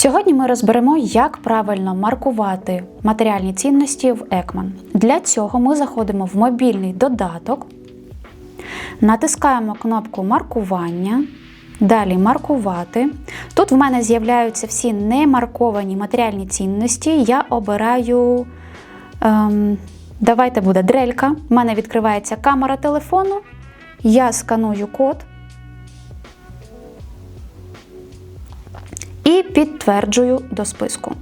Сьогодні ми розберемо, як правильно маркувати матеріальні цінності в Екман. Для цього ми заходимо в мобільний додаток, натискаємо кнопку маркування. Далі маркувати. Тут в мене з'являються всі немарковані матеріальні цінності. Я обираю, ем, давайте буде дрелька. У мене відкривається камера телефону. Я сканую код. І підтверджую до списку.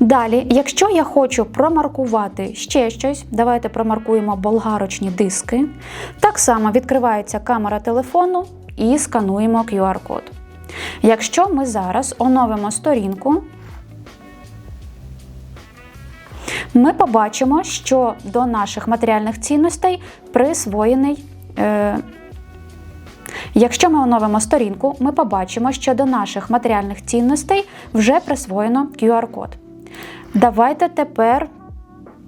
Далі, якщо я хочу промаркувати ще щось, давайте промаркуємо болгарочні диски. Так само відкривається камера телефону і скануємо QR-код. Якщо ми зараз оновимо сторінку, ми побачимо, що до наших матеріальних цінностей присвоєний. Е, Якщо ми оновимо сторінку, ми побачимо, що до наших матеріальних цінностей вже присвоєно QR-код. Давайте тепер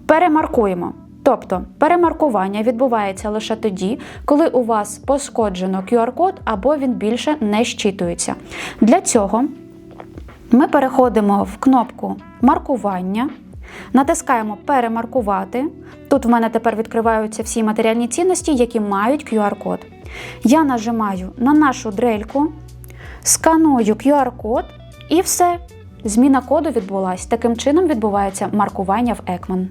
перемаркуємо. Тобто перемаркування відбувається лише тоді, коли у вас пошкоджено QR-код або він більше не щитується. Для цього ми переходимо в кнопку маркування, натискаємо Перемаркувати. Тут в мене тепер відкриваються всі матеріальні цінності, які мають QR-код. Я нажимаю на нашу дрельку, сканую QR-код і все. Зміна коду відбулася. Таким чином відбувається маркування в Екман.